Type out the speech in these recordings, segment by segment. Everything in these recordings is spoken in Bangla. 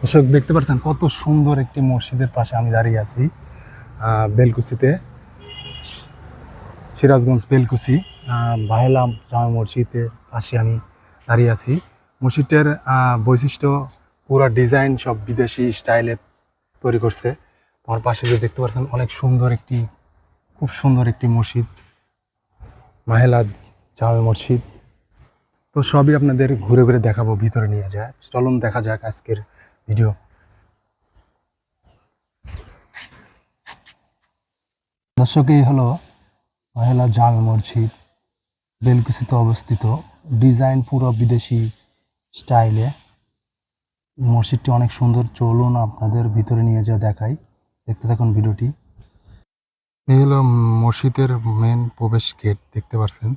দর্শক দেখতে পাচ্ছেন কত সুন্দর একটি মসজিদের পাশে আমি দাঁড়িয়ে আছি আহ, বেলকুচিতে। সিরাজগঞ্জ বেলকুচি আহ, বাহেলাম জামা মসজিদের পাশে আমি দাঁড়িয়ে আছি। মসজিদটার বৈশিষ্ট্য পুরো ডিজাইন সব বিদেশি স্টাইলে তৈরি করছে। আমার পাশে যে দেখতে পাচ্ছেন অনেক সুন্দর একটি খুব সুন্দর একটি মসজিদ মাহেলা জামে মসজিদ। তো সবই আপনাদের ঘুরে ঘুরে দেখাবো ভিতরে নিয়ে যায়। চলুন দেখা যাক আজকের ভিডিও দর্শক, এই হলো মহিলা জামে মসজিদ, বেলকুচিতে অবস্থিত। ডিজাইন পুরো বিদেশি স্টাইলে। মসজিদটি অনেক সুন্দর, চলুন আপনাদের ভিতরে নিয়ে যা দেখাই। দেখতে থাকুন ভিডিওটি। এই হলো মসজিদের মেন প্রবেশ গেট দেখতে পাচ্ছেন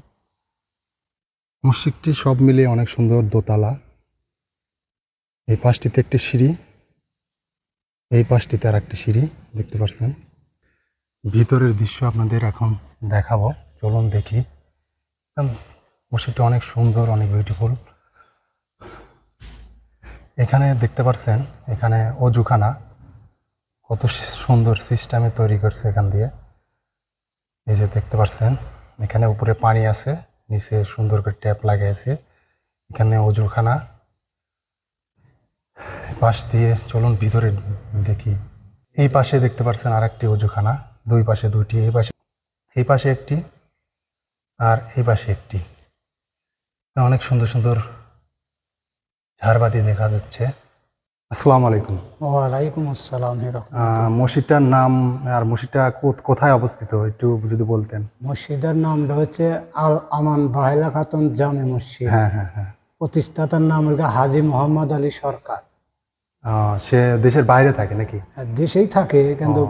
মসজিদটি সব মিলিয়ে অনেক সুন্দর দোতলা। এই পাশটিতে একটি সিঁড়ি, এই পাশটিতে আর একটি সিঁড়ি, দেখতে পাচ্ছেন? ভিতরের দৃশ্য আপনাদের এখন দেখাবো। চলুন দেখি। মসজিদটি অনেক সুন্দর, অনেক বিউটিফুল এখানে দেখতে পাচ্ছেন, এখানে অজুখানা। কত সুন্দর সিস্টেমে তৈরি করছে এখান দিয়ে। এই যে দেখতে পাচ্ছেন, এখানে উপরে পানি আছে, নিচে সুন্দর করে ট্যাপ লাগিয়েছে এখানে অজুখানা। পাশ দিয়ে চলুন ভিতরে দেখি। এই পাশে দেখতে পাচ্ছেন আর একটি অজুখানা দুই পাশে দুইটি এই পাশে এই পাশে একটি আর এই পাশে একটি। অনেক সুন্দর সুন্দর ঝাড়বাতি দেখা যাচ্ছে। আসসালামু আলাইকুম। ওয়ালাইকুম আসসালাম মসজিদটার নাম আর মসজিদটা কোথায় অবস্থিত একটু যদি বলতেন। মসজিদের নামটা হচ্ছে আল আমান বাহেলা খাতুন জামে মসজিদ। হ্যাঁ হ্যাঁ হ্যাঁ। প্রতিষ্ঠাতার নাম হলো হাজি মোহাম্মদ আলী সরকার। সে দেশের বাইরে থাকে নাকি? দেশেই থাকে কিন্তু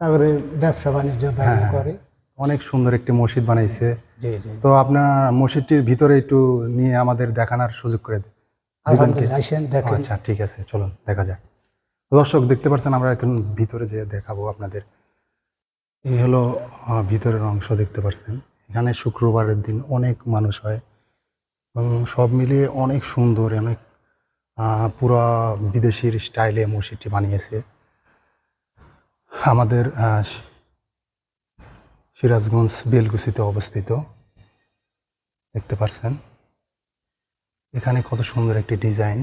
তারপরে ব্যবসা বাণিজ্য হ্যাঁ, করে। অনেক সুন্দর একটি মসজিদ বানাইছে। তো আপনার মসজিদটির ভিতরে একটু নিয়ে আমাদের দেখানোর সুযোগ করে আচ্ছা ঠিক আছে চলুন দেখা যাক। দর্শক দেখতে পাচ্ছেন আমরা এখন ভিতরে যে দেখাবো আপনাদের। এই হলো ভিতরের অংশ দেখতে পাচ্ছেন। এখানে শুক্রবারের দিন অনেক মানুষ হয়। এবং সব মিলিয়ে অনেক সুন্দর অনেক পুরা বিদেশির স্টাইলে মসজিদটি বানিয়েছে। আমাদের সিরাজগঞ্জ বেলকুচিতে অবস্থিত। দেখতে পাচ্ছেন এখানে কত সুন্দর একটি ডিজাইন।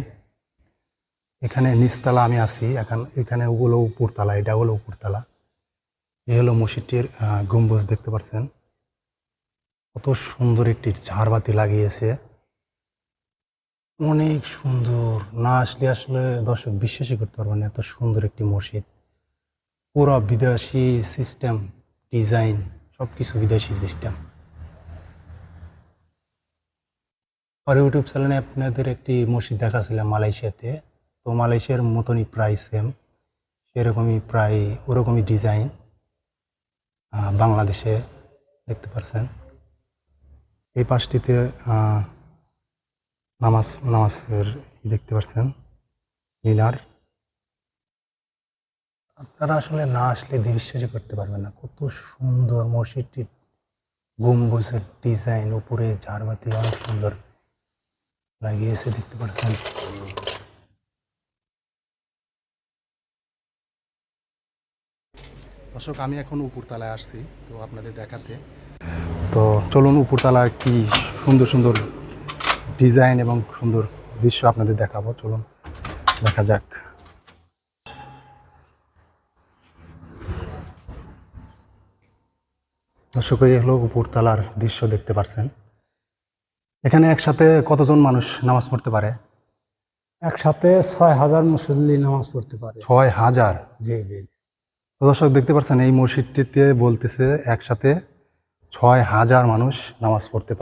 এখানে নিচতলা আমি আছি, এখন এখানে ওগুলো উপরতলা, এটা হলো উপরতলা। এই হলো মসজিদটির গম্বুজ, দেখতে পাচ্ছেন কত সুন্দর একটি ঝাড়বাতি লাগিয়েছে। অনেক সুন্দর। না আসলে আসলে দর্শক বিশ্বাসই করতে পারবেন না, এত সুন্দর একটি মসজিদ। পুরো বিদেশি সিস্টেম ডিজাইন সব কিছু বিদেশি সিস্টেম আর ইউটিউব চ্যানেলে আপনাদের একটি মসজিদ দেখাছিলাম মালয়েশিয়াতে। তো মালয়েশিয়ার মতনই প্রায় সেম সেরকমই প্রায় ওরকমই ডিজাইন বাংলাদেশে দেখতে পাচ্ছেন এই পাশটিতে নামাজ নামাজের ই দেখতে পাচ্ছেন মিনার। আপনারা আসলে না আসলে বিশ্বাসই করতে পারবেন না। কত সুন্দর মসজিদটির গম্বুজের ডিজাইন, উপরে ঝাড়বাতি অনেক সুন্দর লাগিয়েছে, দেখতে পাচ্ছেন দর্শক, আমি এখন উপরতলায় আসছি, তো আপনাদের দেখাতে। তো চলুন উপরতলার কি সুন্দর সুন্দর ডিজাইন এবং সুন্দর দৃশ্য আপনাদের দেখাবো। চলুন দেখা যাক। দর্শক এই হলো উপরতলার দৃশ্য দেখতে পাচ্ছেন এখানে একসাথে কতজন মানুষ নামাজ পড়তে পারে? একসাথে ছয় হাজার মুসল্লি নামাজ পড়তে পারে। ছয় হাজার? জি জি। দর্শক দেখতে পাচ্ছেন এই মসজিদটিতে বলতেছে একসাথে ছয় হাজার মানুষ নামাজ পড়তে পারে